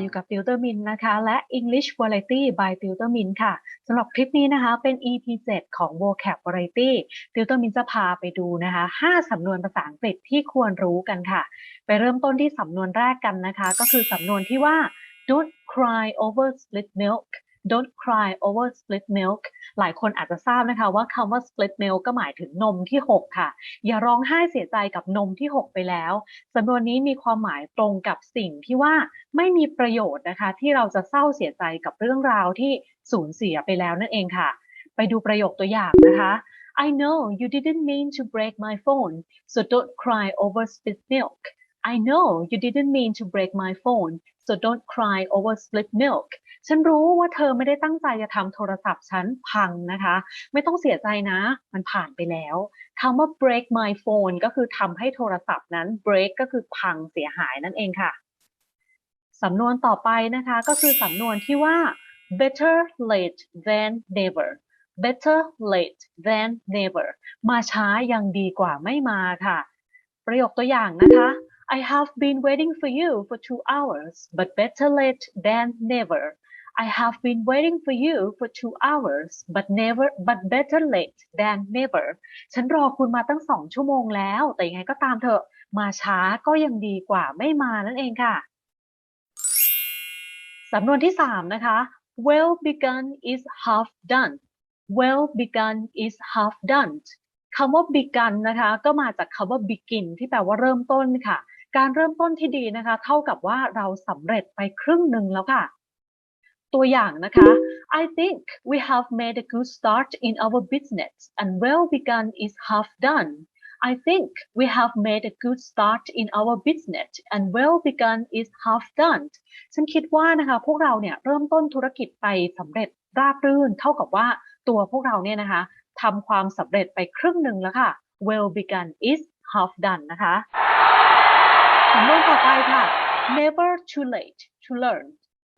อยู่กับติวเตอร์มินนะคะ และ English Variety by Tutor Min ค่ะสำหรับคลิปนี้นะคะเป็น EP 7 ของ vocab Variety Tutor Min จะพาไปดูนะคะ 5 สำนวนภาษาอังกฤษที่ควรรู้กันค่ะ ไปเริ่มต้นที่สำนวนแรกกันนะคะ ก็คือสำนวนที่ว่า don't cry over split milk don't cry over split milk หลายคนอาจจะทราบนะคะว่าคำว่า split milk ก็หมายถึงนมที่ 6 ค่ะ อย่าร้องไห้เสียใจกับนมที่ 6 ไปแล้วสำนวนนี้มีความหมายตรงกับสิ่งที่ว่าไม่มีประโยชน์นะคะ ที่เราจะเศร้าเสียใจกับเรื่องราวที่สูญเสียไปแล้วนั่นเองค่ะ ไปดูประโยคตัวอย่างนะคะ I know you didn't mean to break my phone so don't cry over split milk I know you didn't mean to break my phone so don't cry over split milk ฉันรู้ว่าเธอไม่ได้ตั้งใจจะทำโทรศัพท์ฉันพังนะคะ ไม่ต้องเสียใจนะ มันผ่านไปแล้วคำว่า break my phone ก็คือทำให้โทรศัพท์นั้น break ก็คือพังเสียหายนั่นเองค่ะ สำนวนต่อไปนะคะก็คือสำนวนที่ว่า better late than never better late than never มาช้ายังดีกว่าไม่มาค่ะ ประโยคตัวอย่างนะคะ I have been waiting for you for two hours but better late than never I have been waiting for you for two hours but never but better late than never ฉันรอคุณมาตั้งสองชั่วโมงแล้ว แต่ยังไงก็ตามเถอะ มาช้าก็ยังดีกว่าไม่มานั่นเองค่ะ สำนวนที่สามนะคะ well begun is half done well begun is half done คำว่า begun นะคะ ก็มาจากคำว่า begin ที่แปลว่าเริ่มต้นค่ะ การเริ่มต้นที่ดีนะคะ เท่ากับว่าเราสำเร็จไปครึ่งหนึ่งแล้วค่ะ ตัวอย่างนะคะ I think we have made a good start in our business and well begun is half done I think we have made a good start in our business and well begun is half done ฉันคิดว่านะคะพวกเราเนี่ยเริ่มต้นธุรกิจไปสำเร็จราบรื่น เท่ากับว่าตัวพวกเราเนี่ยนะคะทำความสำเร็จไปครึ่งหนึ่งแล้วค่ะ well begun is half done นะคะ สำนวนต่อไปค่ะ never too late to learn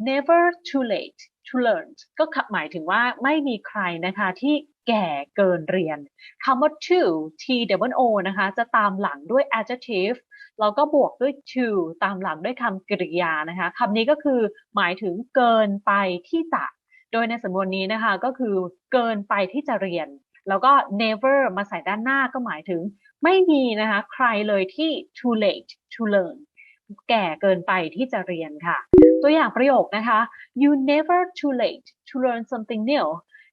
never too late to learn ก็หมายถึงว่าไม่มีใครนะคะที่แก่เกินเรียนคำว่า too t w o นะคะ จะตามหลังด้วย adjective แล้วก็บวกด้วย to ตามหลังด้วยคำกริยานะคะคำนี้ก็คือหมายถึงเกินไปที่จะ โดยในสำนวนนี้นะคะก็คือเกินไปที่จะเรียน แล้วก็ never มาใส่ด้านหน้าก็หมายถึง ไม่มีนะคะใครเลยที่ too late to learn แก่เกินไปที่จะเรียนค่ะ ตัวอย่างประโยคนะคะ you never too late to learn something new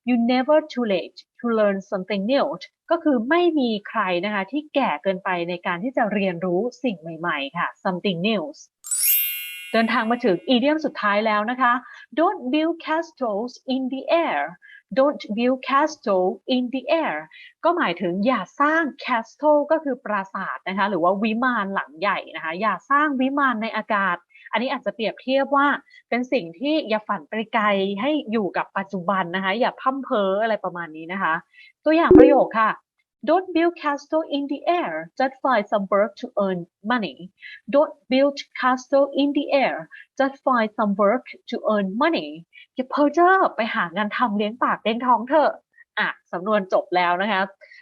you never too late to learn something new ก็คือไม่มีใครนะคะที่แก่เกินไปในการที่จะเรียนรู้สิ่งใหม่ๆค่ะ something new เดินทางมาถึงอีเดียมสุดท้ายแล้วนะคะ don't build castles in the air don't build castle in the air ก็หมายถึงอย่าสร้าง castle ก็คือปราสาทนะคะหรือว่าวิมานหลังใหญ่นะคะอย่าสร้างวิมานในอากาศ อันนี้อาจจะเปรียบเทียบว่าเป็นสิ่งที่อย่าฝันไปไกลให้อยู่กับปัจจุบันนะคะอย่าพั่มเพ้ออะไรประมาณนี้นะคะ ตัวอย่างประโยคค่ะ Don't build castle in the air. Just find some work to earn money. Don't build castle in the air. Just find some work to earn money. อย่าเพ้อเจ้อไปหางานทำเลี้ยงปากเลี้ยงท้องเถอะ อะสำนวนจบแล้วนะคะ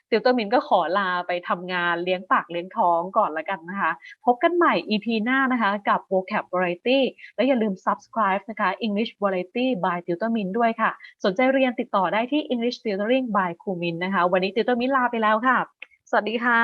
ติวเตอร์มินก็ขอลาไปทำงานเลี้ยงปากเลี้ยงท้องก่อนละกันนะคะ พบกันใหม่ EP หน้านะคะ กับ vocab variety และอย่าลืม subscribe นะคะ English variety by ติวเตอร์มินด้วยค่ะ สนใจเรียนติดต่อได้ที่ English tutoring by ครูมินนะคะ วันนี้ติวเตอร์มินลาไปแล้วค่ะ สวัสดีค่ะ